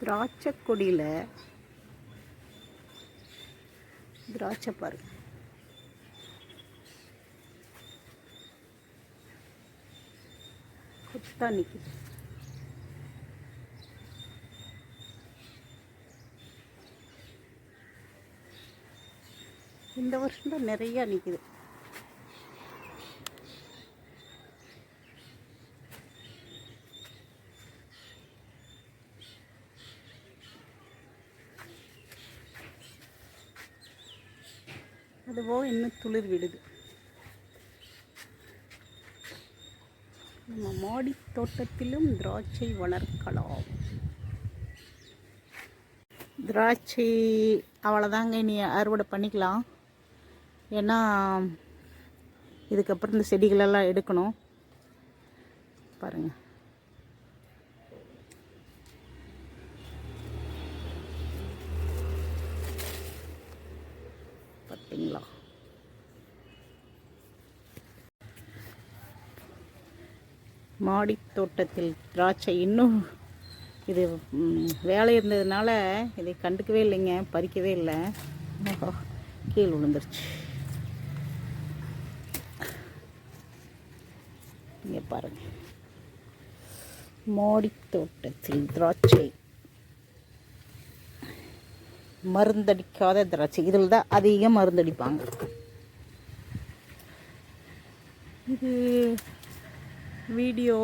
திராட்சை கொடியில் திராட்சை பாருங்க கொத்தா நிற்குது இந்த வருஷம் தான் நிறையா நிற்குது அதுபோக இன்னும் துளிர் விடுது. நம்ம மாடி தோட்டத்திலும் திராட்சை வளர்க்கலாம். திராட்சை அவ்வளோதாங்க இனி அறுவடை பண்ணிக்கலாம். ஏன்னா இதுக்கப்புறம் இந்த செடிகளெல்லாம் எடுக்கணும். பாருங்கள் மாடி தோட்டத்தில் திராட்சை இன்னும் இது வேலை இருந்ததுனால இதை கண்டுக்கவே இல்லைங்க பறிக்கவே இல்லை. கீழ் விழுந்துருச்சு. இங்கே பாருங்க. மாடி தோட்டத்தில் திராட்சை. மருந்தடிக்காத திராட்சை. இதில் தான் அதிகம் மருந்தடிப்பாங்க. இது வீடியோ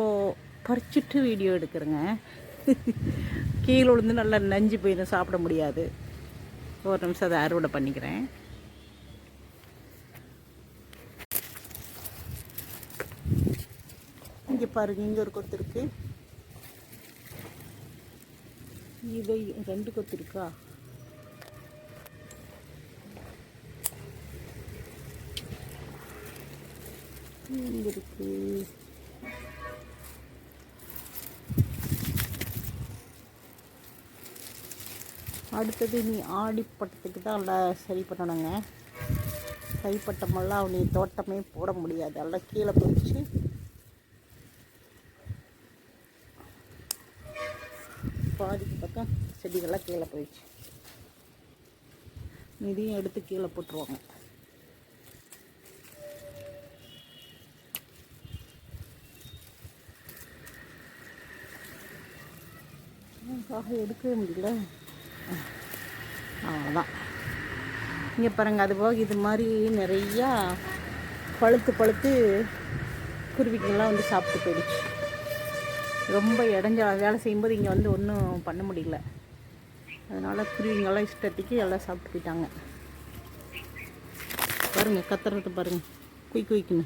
பறிச்சுட்டு வீடியோ எடுக்கிறேங்க. கீழே விழுந்து நல்லா நஞ்சு போயிடும் சாப்பிட முடியாது. ஒரு நிமிஷம் அதை அறுவடை பண்ணிக்கிறேன். இங்கே பாருங்க இங்கே ஒரு கொத்து இருக்கு. இதை ரெண்டு கொத்து இருக்கா? இங்கே இருக்கு. அடுத்தது நீ ஆடிப்பட்டத்துக்கு தான் எல்லாம் சரி பண்ணணுங்க கைப்பட்டமெல்லாம் அவனி தோட்டமே போட முடியாது. எல்லாம் கீழே பிடிச்சி பாதிக்கு பக்கம் செடிகள்லாம் கீழே போயிடுச்சு. இதையும் எடுத்து கீழே போட்டுருவாங்க. எடுக்கவே முடியல. அவ்வளோதான் இங்கே பாருங்கள் அது போக இது மாதிரி நிறையா பழுத்து பழுத்து குருவிகள்லாம் வந்து சாப்பிட்டு போயிடுச்சு. ரொம்ப இடைஞ்ச வேலை செய்யும்போது இங்கே வந்து ஒன்றும் பண்ண முடியல. அதனால் குருவிங்கெல்லாம் இஷ்டத்துக்கு எல்லாம் சாப்பிட்டு போயிட்டாங்க. பாருங்கள் கத்துறது பாருங்கள் குய் குய்க்குன்னு.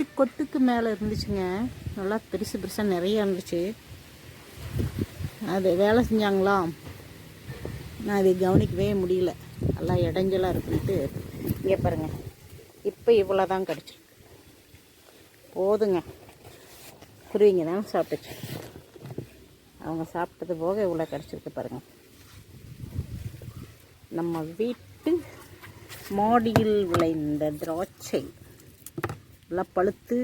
பத்து கொத்துக்கு மேலே இருந்துச்சுங்க. நல்லா பெருசு பெருசாக நிறையா இருந்துச்சு. அது வேலை செஞ்சாங்களா? நான் இதை கவனிக்கவே முடியல. நல்லா இடைஞ்சலாக இருக்குன்ட்டு. இங்கே பாருங்கள் இப்போ இவ்வளோ தான் கிடச்சிருக்கு. போதுங்க. குருவிங்க தான் சாப்பிட்டுச்சு. அவங்க சாப்பிட்டது போக இவ்வளோ கிடச்சிருக்கு பாருங்கள் நம்ம வீட்டு மாடியில் விளைந்த திராட்சை. எல்லாம் பழுத்து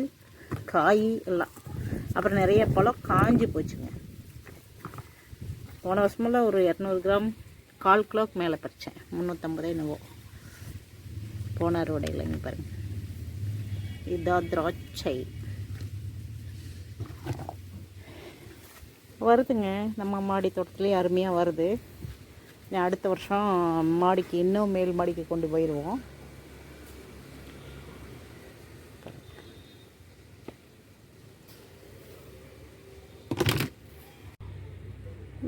காய் எல்லாம். அப்புறம் நிறைய பழம் காஞ்சி போச்சுங்க. போன வருஷமெல்லாம் ஒரு இரநூறு கிராம் கால் கிலோக்கு மேலே பறித்தேன். முந்நூற்றம்பதே என்னவோ. போன அறுவடையில் இங்கே பாருங்க. இதான் திராட்சை. வருதுங்க. நம்ம மாடி தோட்டத்துலேயே அருமையாக வருது. அடுத்த வருஷம் மாடிக்கு இன்னும் மேல் மாடிக்கு கொண்டு போயிடுவோம்.